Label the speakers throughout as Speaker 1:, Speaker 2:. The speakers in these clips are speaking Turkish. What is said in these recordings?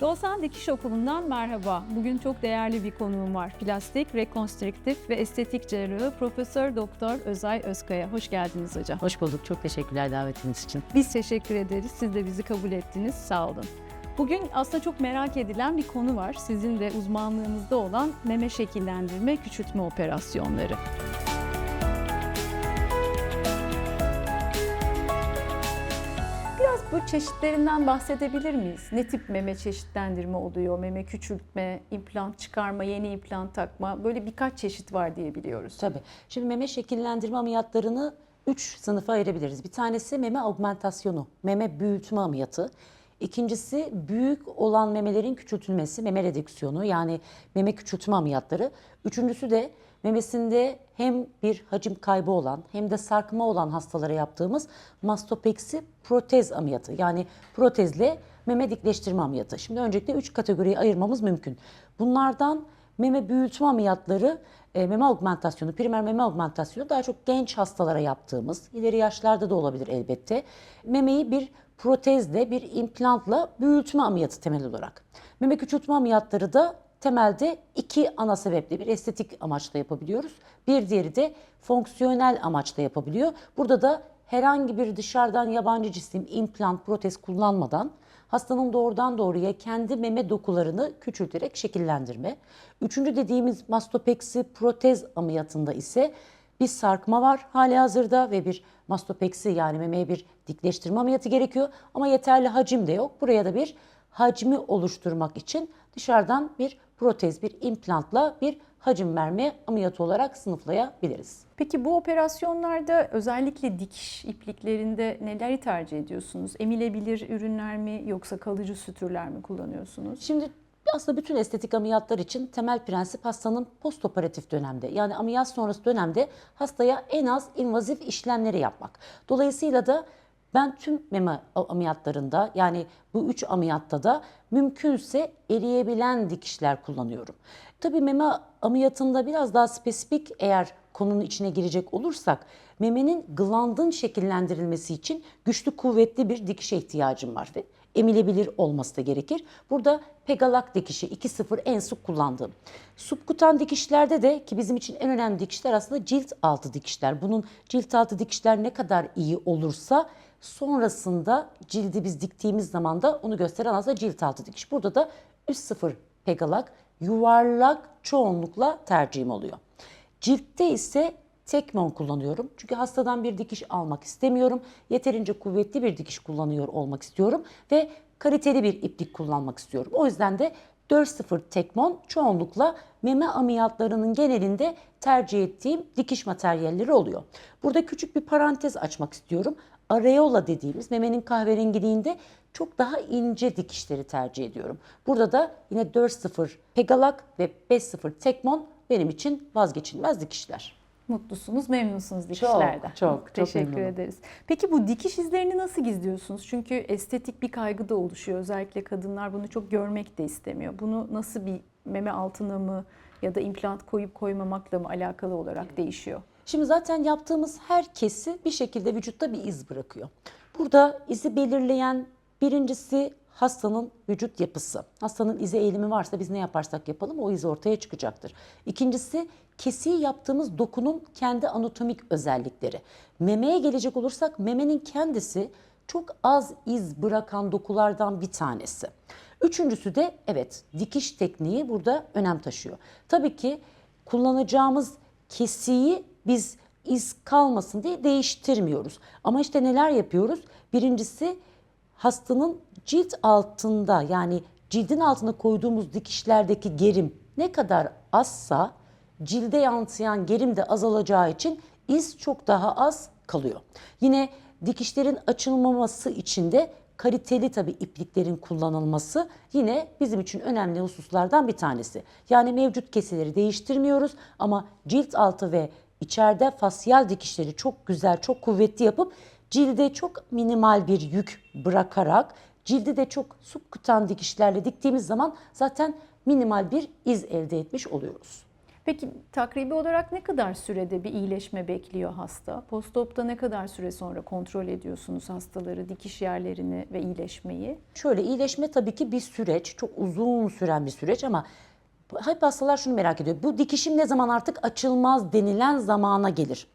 Speaker 1: Doğusan Dikiş Okulu'ndan merhaba. Bugün çok değerli bir konuğum var. Plastik, rekonstrüktif ve estetik cerrahı Profesör Doktor Özay Özkaya. Hoş geldiniz hocam.
Speaker 2: Hoş bulduk. Çok teşekkürler davetiniz için.
Speaker 1: Biz teşekkür ederiz. Siz de bizi kabul ettiniz. Sağ olun. Bugün aslında çok merak edilen bir konu var. Sizin de uzmanlığınızda olan meme şekillendirme, küçültme operasyonları. Bu çeşitlerinden bahsedebilir miyiz? Ne tip meme çeşitlendirme oluyor? Meme küçültme, implant çıkarma, yeni implant takma böyle birkaç çeşit var diye biliyoruz.
Speaker 2: Tabii. Şimdi meme şekillendirme ameliyatlarını 3 sınıfa ayırabiliriz. Bir tanesi meme augmentasyonu, meme büyütme ameliyatı. İkincisi büyük olan memelerin küçültülmesi, meme redüksiyonu yani meme küçültme ameliyatları. Üçüncüsü de memesinde hem bir hacim kaybı olan hem de sarkma olan hastalara yaptığımız mastopeksi protez ameliyatı. Yani protezle meme dikleştirme ameliyatı. Şimdi öncelikle 3 kategoriye ayırmamız mümkün. Bunlardan meme büyütme ameliyatları, e, meme augmentasyonu, primer meme augmentasyonu daha çok genç hastalara yaptığımız, ileri yaşlarda da olabilir elbette. Memeyi bir protezle, bir implantla büyütme ameliyatı temel olarak. Meme küçültme ameliyatları da temelde iki ana sebeple bir estetik amaçla yapabiliyoruz. Bir diğeri de fonksiyonel amaçla yapabiliyor. Burada da herhangi bir dışarıdan yabancı cisim, implant, protez kullanmadan hastanın doğrudan doğruya kendi meme dokularını küçülterek şekillendirme. Üçüncü dediğimiz mastopeksi protez ameliyatında ise bir sarkma var hali hazırda ve bir mastopeksi yani memeye bir dikleştirme ameliyatı gerekiyor ama yeterli hacim de yok. Buraya da bir hacmi oluşturmak için dışarıdan bir protez, bir implantla bir hacim verme ameliyatı olarak sınıflayabiliriz.
Speaker 1: Peki bu operasyonlarda özellikle dikiş ipliklerinde neleri tercih ediyorsunuz? Emilebilir ürünler mi yoksa kalıcı sütürler mi kullanıyorsunuz?
Speaker 2: Şimdi aslında bütün estetik ameliyatlar için temel prensip hastanın postoperatif dönemde yani ameliyat sonrası dönemde hastaya en az invazif işlemleri yapmak. Dolayısıyla da ben tüm meme ameliyatlarında yani bu üç ameliyatta da mümkünse eriyebilen dikişler kullanıyorum. Tabii meme ameliyatında biraz daha spesifik eğer konunun içine girecek olursak memenin glandın şekillendirilmesi için güçlü kuvvetli bir dikişe ihtiyacım var ve emilebilir olması da gerekir. Burada pegalak dikişi 2.0 en sık kullandığım. Subkutan dikişlerde de ki bizim için en önemli dikişler aslında cilt altı dikişler. Bunun cilt altı dikişler ne kadar iyi olursa sonrasında cildi biz diktiğimiz zaman da onu gösteren aslında cilt altı dikiş. Burada da 3.0 pegalak yuvarlak çoğunlukla tercihim oluyor. Ciltte ise Tekmon kullanıyorum. Çünkü hastadan bir dikiş almak istemiyorum. Yeterince kuvvetli bir dikiş kullanıyor olmak istiyorum ve kaliteli bir iplik kullanmak istiyorum. O yüzden de 4.0 Tekmon çoğunlukla meme ameliyatlarının genelinde tercih ettiğim dikiş materyalleri oluyor. Burada küçük bir parantez açmak istiyorum. Areola dediğimiz memenin kahverengiliğinde çok daha ince dikişleri tercih ediyorum. Burada da yine 4.0 Pegalak ve 5.0 Tekmon benim için vazgeçilmez dikişler.
Speaker 1: Mutlusunuz, memnunsunuz dikişlerden.
Speaker 2: çok, çok
Speaker 1: Teşekkür
Speaker 2: memnunum.
Speaker 1: ederiz. Peki bu dikiş izlerini nasıl gizliyorsunuz? Çünkü estetik bir kaygı da oluşuyor. Özellikle kadınlar bunu çok görmek de istemiyor. Bunu nasıl bir meme altına mı ya da implant koyup koymamakla mı alakalı olarak değişiyor?
Speaker 2: Şimdi zaten yaptığımız her kesi bir şekilde vücutta bir iz bırakıyor. Burada izi belirleyen birincisi hastanın vücut yapısı. Hastanın ize eğilimi varsa biz ne yaparsak yapalım o iz ortaya çıkacaktır. İkincisi kesiyi yaptığımız dokunun kendi anatomik özellikleri. Memeye gelecek olursak memenin kendisi çok az iz bırakan dokulardan bir tanesi. Üçüncüsü de evet dikiş tekniği burada önem taşıyor. Tabii ki kullanacağımız kesiyi biz iz kalmasın diye değiştirmiyoruz. Ama işte neler yapıyoruz? Birincisi hastanın cilt altında yani cildin altına koyduğumuz dikişlerdeki gerim ne kadar azsa cilde yansıyan gerim de azalacağı için iz çok daha az kalıyor. Yine dikişlerin açılmaması için de kaliteli tabi ipliklerin kullanılması yine bizim için önemli hususlardan bir tanesi. Yani mevcut kesileri değiştirmiyoruz ama cilt altı ve içeride fasyal dikişleri çok güzel, çok kuvvetli yapıp cilde çok minimal bir yük bırakarak cildi de çok subkutan dikişlerle diktiğimiz zaman zaten minimal bir iz elde etmiş oluyoruz.
Speaker 1: Peki takribi olarak ne kadar sürede bir iyileşme bekliyor hasta? Postopta ne kadar süre sonra kontrol ediyorsunuz hastaları, dikiş yerlerini ve iyileşmeyi?
Speaker 2: Şöyle iyileşme tabii ki bir süreç, çok uzun süren bir süreç ama hep hastalar şunu merak ediyor. Bu dikişim ne zaman artık açılmaz denilen zamana gelir.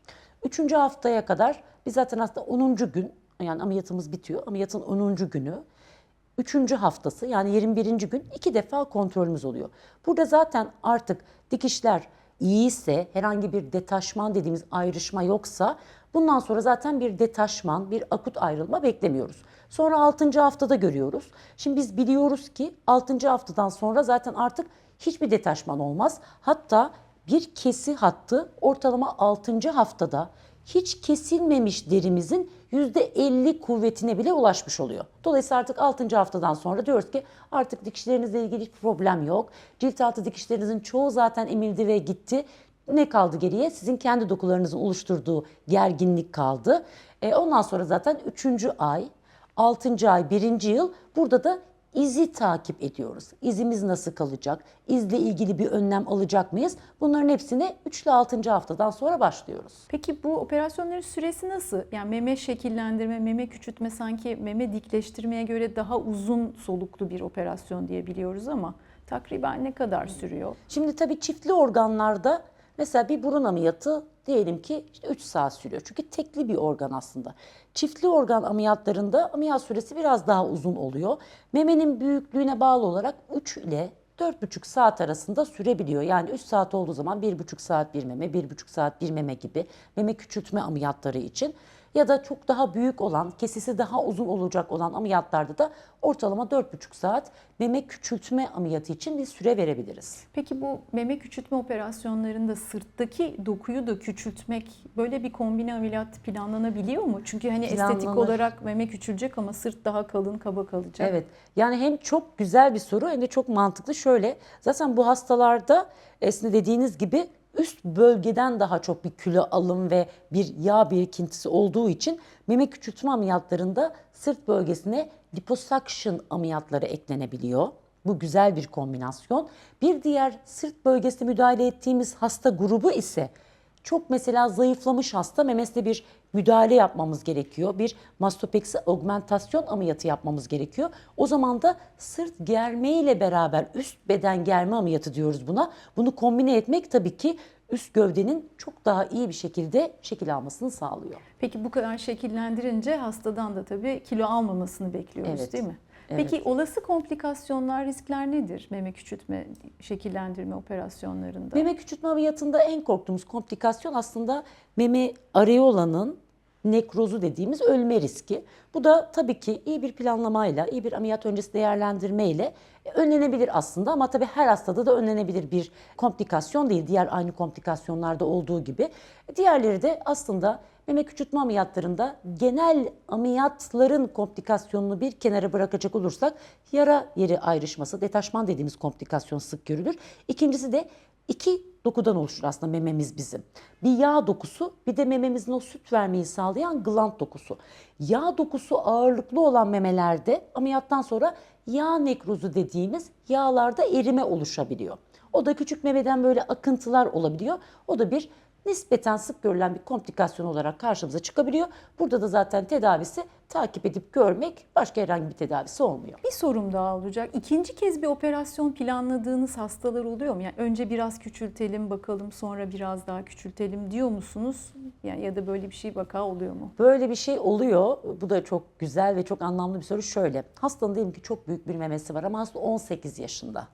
Speaker 2: Üçüncü haftaya kadar biz zaten hasta 10. gün yani ameliyatımız bitiyor. Ameliyatın 10. günü Üçüncü haftası yani 21. gün iki defa kontrolümüz oluyor. Burada zaten artık dikişler iyiyse, herhangi bir detaşman dediğimiz ayrışma yoksa bundan sonra zaten bir detaşman, bir akut ayrılma beklemiyoruz. Sonra 6. haftada görüyoruz. Şimdi biz biliyoruz ki 6. haftadan sonra zaten artık hiçbir detaşman olmaz. Hatta bir kesi hattı ortalama 6. haftada hiç kesilmemiş derimizin %50 kuvvetine bile ulaşmış oluyor. Dolayısıyla artık 6. haftadan sonra diyoruz ki artık dikişlerinizle ilgili hiç problem yok. Cilt altı dikişlerinizin çoğu zaten emildi ve gitti. Ne kaldı geriye? Sizin kendi dokularınızın oluşturduğu gerginlik kaldı. E, ondan sonra zaten 3. ay, 6. ay, 1. yıl burada da izi takip ediyoruz. İzimiz nasıl kalacak? İzle ilgili bir önlem alacak mıyız? Bunların hepsini 3 ile 6. haftadan sonra başlıyoruz.
Speaker 1: Peki bu operasyonların süresi nasıl? Yani meme şekillendirme, meme küçültme sanki meme dikleştirmeye göre daha uzun soluklu bir operasyon diye biliyoruz ama takriben ne kadar sürüyor?
Speaker 2: Şimdi tabii çiftli organlarda mesela bir burun ameliyatı diyelim ki işte 3 saat sürüyor. Çünkü tekli bir organ aslında. Çiftli organ ameliyatlarında ameliyat süresi biraz daha uzun oluyor. Memenin büyüklüğüne bağlı olarak 3 ile 4,5 saat arasında sürebiliyor. Yani 3 saat olduğu zaman 1,5 saat bir meme, 1,5 saat bir meme gibi meme küçültme ameliyatları için ya da çok daha büyük olan, kesisi daha uzun olacak olan ameliyatlarda da ortalama 4,5 saat meme küçültme ameliyatı için bir süre verebiliriz.
Speaker 1: Peki bu meme küçültme operasyonlarında sırttaki dokuyu da küçültmek böyle bir kombine ameliyat planlanabiliyor mu? Çünkü hani estetik
Speaker 2: Planlanır.
Speaker 1: olarak meme küçülecek ama sırt daha kalın kaba kalacak.
Speaker 2: Evet. Yani hem çok güzel bir soru hem de çok mantıklı. Şöyle zaten bu hastalarda esne dediğiniz gibi üst bölgeden daha çok bir kilo alım ve bir yağ birikintisi olduğu için meme küçültme ameliyatlarında sırt bölgesine liposuction ameliyatları eklenebiliyor. Bu güzel bir kombinasyon. Bir diğer sırt bölgesine müdahale ettiğimiz hasta grubu ise çok mesela zayıflamış hasta memesine bir müdahale yapmamız gerekiyor. Bir mastopeksi augmentasyon ameliyatı yapmamız gerekiyor. O zaman da sırt germe ile beraber üst beden germe ameliyatı diyoruz buna. Bunu kombine etmek tabii ki üst gövdenin çok daha iyi bir şekilde şekil almasını sağlıyor.
Speaker 1: Peki bu kadar şekillendirince hastadan da tabii kilo almamasını bekliyoruz
Speaker 2: Evet.
Speaker 1: değil mi?
Speaker 2: Evet.
Speaker 1: Peki olası komplikasyonlar, riskler nedir meme küçültme, şekillendirme operasyonlarında?
Speaker 2: Meme küçültme ameliyatında en korktuğumuz komplikasyon aslında meme areolanın nekrozu dediğimiz ölme riski. Bu da tabii ki iyi bir planlamayla, iyi bir ameliyat öncesi değerlendirmeyle önlenebilir aslında ama tabii her hastada da önlenebilir bir komplikasyon değil. Diğer aynı komplikasyonlarda olduğu gibi. Diğerleri de aslında meme küçültme ameliyatlarında genel ameliyatların komplikasyonunu bir kenara bırakacak olursak yara yeri ayrışması, detaşman dediğimiz komplikasyon sık görülür. İkincisi de iki dokudan oluşur aslında mememiz bizim. Bir yağ dokusu bir de mememizin o süt vermeyi sağlayan gland dokusu. Yağ dokusu ağırlıklı olan memelerde ameliyattan sonra yağ nekrozu dediğimiz yağlarda erime oluşabiliyor. O da küçük memeden böyle akıntılar olabiliyor. O da bir nispeten sık görülen bir komplikasyon olarak karşımıza çıkabiliyor. Burada da zaten tedavisi takip edip görmek başka herhangi bir tedavisi olmuyor.
Speaker 1: Bir sorum daha olacak. İkinci kez bir operasyon planladığınız hastalar oluyor mu? Yani önce biraz küçültelim bakalım sonra biraz daha küçültelim diyor musunuz? Yani ya da böyle bir şey vaka oluyor mu?
Speaker 2: Böyle bir şey oluyor. Bu da çok güzel ve çok anlamlı bir soru. Şöyle, hastanın diyelim ki çok büyük bir memesi var ama hasta 18 yaşında.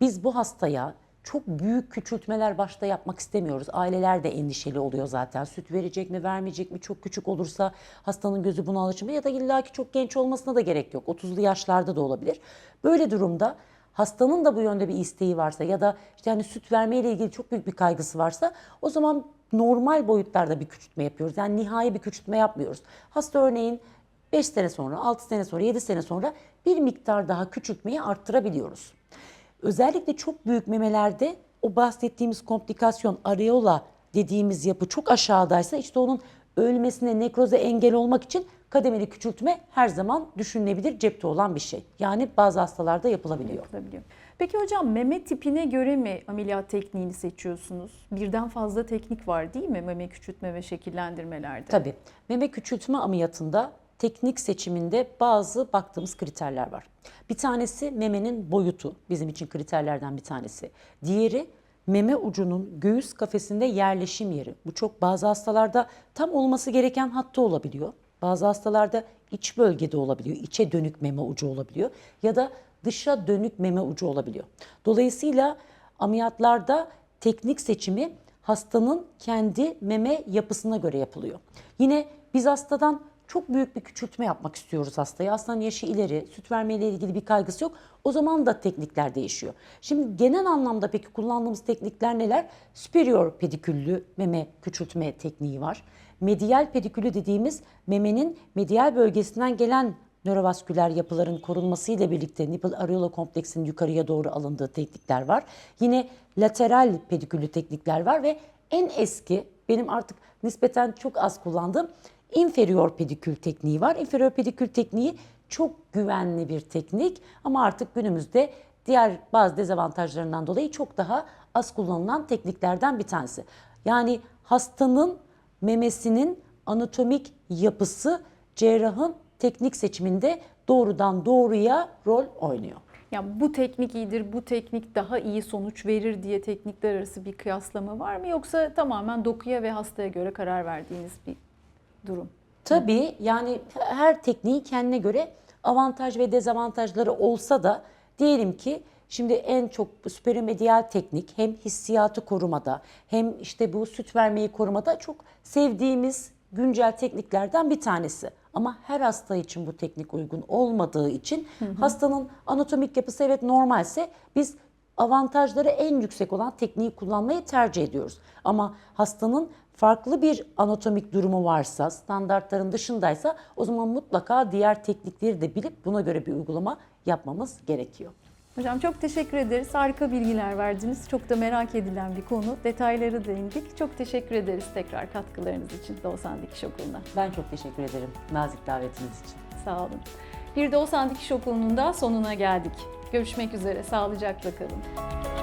Speaker 2: Biz bu hastaya çok büyük küçültmeler başta yapmak istemiyoruz. Aileler de endişeli oluyor zaten. Süt verecek mi, vermeyecek mi? Çok küçük olursa hastanın gözü buna alışır mı? Ya da illaki çok genç olmasına da gerek yok. 30'lu yaşlarda da olabilir. Böyle durumda hastanın da bu yönde bir isteği varsa ya da işte yani süt vermeyle ilgili çok büyük bir kaygısı varsa o zaman normal boyutlarda bir küçültme yapıyoruz. Yani nihai bir küçültme yapmıyoruz. Hasta örneğin 5 sene sonra, 6 sene sonra, 7 sene sonra bir miktar daha küçültmeyi arttırabiliyoruz. Özellikle çok büyük memelerde o bahsettiğimiz komplikasyon areola dediğimiz yapı çok aşağıdaysa işte onun ölmesine, nekroza engel olmak için kademeli küçültme her zaman düşünülebilir, cepte olan bir şey. Yani bazı hastalarda yapılabiliyor.
Speaker 1: yapılabiliyor. Peki hocam meme tipine göre mi ameliyat tekniğini seçiyorsunuz? Birden fazla teknik var değil mi meme küçültme ve şekillendirmelerde?
Speaker 2: Tabii. Meme küçültme ameliyatında teknik seçiminde bazı baktığımız kriterler var. Bir tanesi memenin boyutu bizim için kriterlerden bir tanesi. Diğeri meme ucunun göğüs kafesinde yerleşim yeri. Bu çok bazı hastalarda tam olması gereken hatta olabiliyor. Bazı hastalarda iç bölgede olabiliyor. içe dönük meme ucu olabiliyor ya da dışa dönük meme ucu olabiliyor. Dolayısıyla ameliyatlarda teknik seçimi hastanın kendi meme yapısına göre yapılıyor. Yine biz hastadan çok büyük bir küçültme yapmak istiyoruz hastaya. Hastanın yaşı ileri, süt vermeyle ilgili bir kaygısı yok. O zaman da teknikler değişiyor. Şimdi genel anlamda peki kullandığımız teknikler neler? Superior pediküllü meme küçültme tekniği var. Medial pedikülü dediğimiz memenin medial bölgesinden gelen nörovasküler yapıların korunmasıyla birlikte nipple areola kompleksinin yukarıya doğru alındığı teknikler var. Yine lateral pediküllü teknikler var ve en eski benim artık nispeten çok az kullandığım inferior pedikül tekniği var. Inferior pedikül tekniği çok güvenli bir teknik ama artık günümüzde diğer bazı dezavantajlarından dolayı çok daha az kullanılan tekniklerden bir tanesi. Yani hastanın memesinin anatomik yapısı cerrahın teknik seçiminde doğrudan doğruya rol oynuyor.
Speaker 1: Yani bu teknik iyidir, bu teknik daha iyi sonuç verir diye teknikler arası bir kıyaslama var mı? Yoksa tamamen dokuya ve hastaya göre karar verdiğiniz bir durum?
Speaker 2: Tabii yani her tekniği kendine göre avantaj ve dezavantajları olsa da diyelim ki şimdi en çok süperimedial teknik hem hissiyatı korumada hem işte bu süt vermeyi korumada çok sevdiğimiz güncel tekniklerden bir tanesi. Ama her hasta için bu teknik uygun olmadığı için hastanın anatomik yapısı evet normalse biz avantajları en yüksek olan tekniği kullanmayı tercih ediyoruz. Ama hastanın farklı bir anatomik durumu varsa, standartların dışındaysa o zaman mutlaka diğer teknikleri de bilip buna göre bir uygulama yapmamız gerekiyor.
Speaker 1: Hocam çok teşekkür ederiz. Harika bilgiler verdiniz. Çok da merak edilen bir konu. Detayları değindik. Çok teşekkür ederiz tekrar katkılarınız için Doğusan Dikiş Okulu'na.
Speaker 2: Ben çok teşekkür ederim nazik davetiniz için.
Speaker 1: Sağ olun. Bir Doğusan Dikiş Okulu'nun da sonuna geldik. Görüşmek üzere. Sağlıcakla kalın.